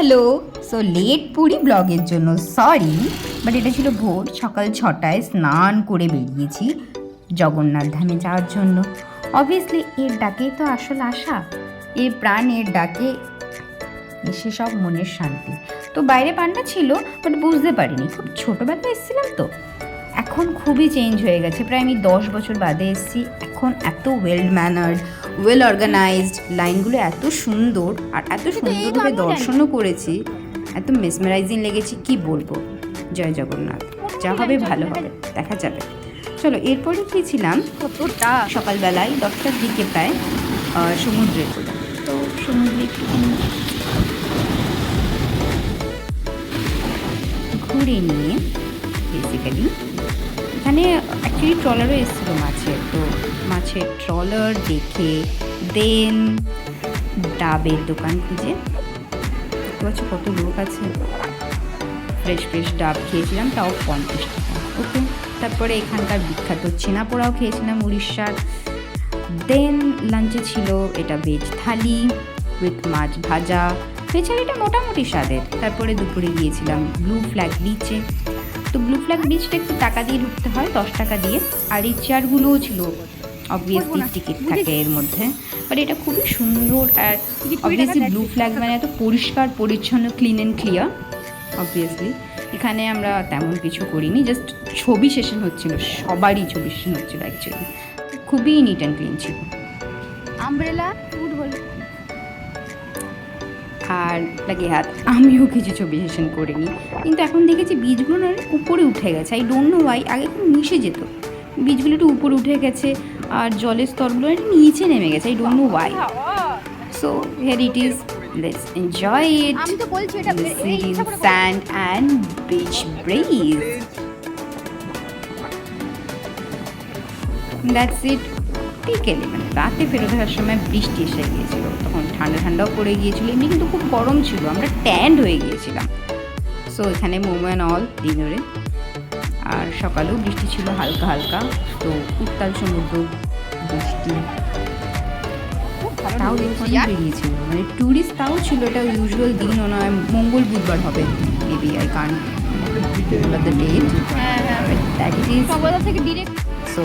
Hello. So late Puri ব্লগের জন্য sorry but এটা ছিল ভোর, সকাল ছটায় স্নান করে বেরিয়েছি জগন্নাথ ধামে যাওয়ার জন্য। অবভিয়াসলি এর ডাকেই তো আসল আশা। এর প্রাণ এর ডাকে এসে সব মনের শান্তি। তো বাইরে পান্ডা ছিল বাট বুঝতে পারিনি। খুব ছোটোবেলায় এসেছিলাম তো। এখন খুবই চেঞ্জ হয়ে গেছে। প্রায় আমি দশ বছর বাদে এসেছি। এখন এত ওয়েল ম্যানার্ড ওয়েল অর্গানাইজড লাইনগুলো এত সুন্দর আর এত সুন্দরভাবে দর্শনও করেছি এত মেসমেরাইজিং লেগেছে কি বলব? জয় জগন্নাথ। যা হবে ভালো হবে দেখা যাবে। চলো এরপরে গিয়েছিলাম সকালবেলায় দশটার দিকে প্রায় সমুদ্রে তো সমুদ্রে ঘুরে নিয়ে বেসিক্যালি এখানে অ্যাকচুয়ালি ট্রলারও এসেছিল মাছের। তো মাছের ট্রলার দেখে দেন ডাবের দোকান খুঁজে। দেখতে পাচ্ছ কত লোক আছে। ফ্রেশ ফ্রেশ ডাব খেয়েছিলাম, তাও পঞ্চাশ টাকা। ওকে তারপরে এখানকার বিখ্যাত পোড়াও খেয়েছিলাম উড়িষ্যার। দেন লাঞ্চে ছিল এটা ভেজ থালি উইথ মাছ ভাজা। ভেজ থালিটা মোটামুটি স্বাদের। তারপরে দুপুরে গিয়েছিলাম ব্লু ফ্ল্যাগ বিচে তো ব্লু ফ্ল্যাগ বিচটা একটু টাকা দিয়ে ঢুকতে হয় দশ টাকা দিয়ে। আর এই চেয়ারগুলোও ছিল অবভিয়াসলি টিকিট থাকে এর মধ্যে। বাট এটা খুবই সুন্দর আর অবভিয়াসলি ব্লু ফ্ল্যাগ মানে এত পরিষ্কার পরিচ্ছন্ন ক্লিন অ্যান্ড ক্লিয়ার অবভিয়াসলি এখানে আমরা তেমন কিছু করিনি জাস্ট ছবি সেশন হচ্ছিল সবারই ছবি সেশন হচ্ছিল অ্যাকচুয়ালি খুবই নিট অ্যান্ড ক্লিন ছিল। আমব্রেলা আর লাগে হাত। আমিও কিছু ছবি সেশন করিনি। কিন্তু এখন দেখেছি বীজগুলো না উপরে উঠে গেছে। আই ডোন্ট নো ওয়াই আগে খুব মিশে যেত। বীজগুলো একটু উপরে উঠে গেছে আর জলের স্তরগুলো একটু নিচে নেমে গেছে। I don't know why so here it is let's enjoy it আমি তো বলছি এটা দ্যাটস এই বিকেলে মানে রাতে ফেরত আসার সময় বৃষ্টি এসে গিয়েছিল। তখন ঠান্ডা ঠান্ডাও পড়ে গিয়েছিল এমনি কিন্তু খুব গরম ছিল আমরা ট্যান্ড হয়ে গিয়েছিলাম। সো এখানে মোমো অ্যান্ড অল ডিনারে আর সকালেও বৃষ্টি ছিল হালকা হালকা তো উত্তাল সমুদ্র বৃষ্টি। তাও। বেরিয়েছিল মানে ট্যুরিস্ট তাও ছিল এটা ইউজুয়াল দিনও নয় মঙ্গল বুধবার হবে maybe I can the date that is থেকে ডিরেক্ট সো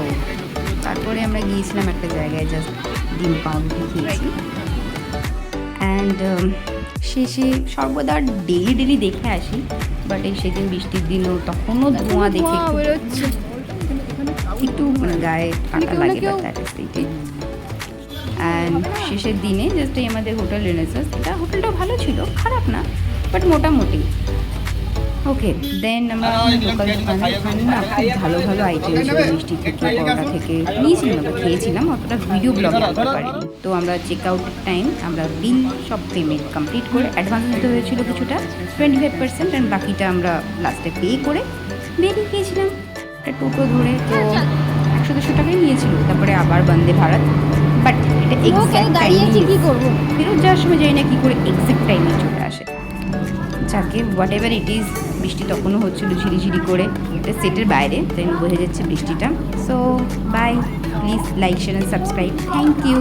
তারপরে আমরা গিয়েছিলাম একটা জায়গায় জাস্ট ডিম পাউরুটি খেয়েছি। অ্যান্ড শেষে সর্বদা ডেলি ডেলি দেখে আসি বাট এই সেদিন বৃষ্টির দিনও তখনও ধোঁয়া দেখে একটু মানে গায়ে কাটা লাগে বা অ্যান্ড শেষের দিনে জাস্ট এই আমাদের হোটেল রেনেসাস এটা হোটেলটা ভালো ছিল খারাপ না বাট মোটামুটি। ওকে দেন আমরা লোকাল দোকানে ওখানে না খুব ভালো ভালো আইটেম ছিল মিষ্টি থেকে পরোটা থেকে নিয়েছিলাম আমরা খেয়েছিলাম অতটা ভিডিও ব্লগে আনতে পারিনি। তো আমরা চেক আউট টাইম আমরা বিল সব পেমেন্ট কমপ্লিট করে অ্যাডভান্স নিতে হয়েছিল কিছুটা টোয়েন্টি ফাইভ পার্সেন্ট অ্যান্ড বাকিটা আমরা লাস্টে পে করে বেরিয়ে গিয়েছিলাম। একটা টোটো ধরে তো একশো দেড়শো টাকাই নিয়েছিল। তারপরে আবার বন্দে ভারত। বাট এটা এক্সাক্ট দাঁড়িয়েছি কি করব? ফেরত যাওয়ার সময় জানি না কী করে এক্সাক্ট টাইমে চলে আসে। যাকে হোয়াট এভার ইট ইজ বৃষ্টি তখনও হচ্ছিল ঝিরিঝিরি করে। সেটের বাইরে, তাই বোঝা যাচ্ছে বৃষ্টিটা। So bye please like share and subscribe thank you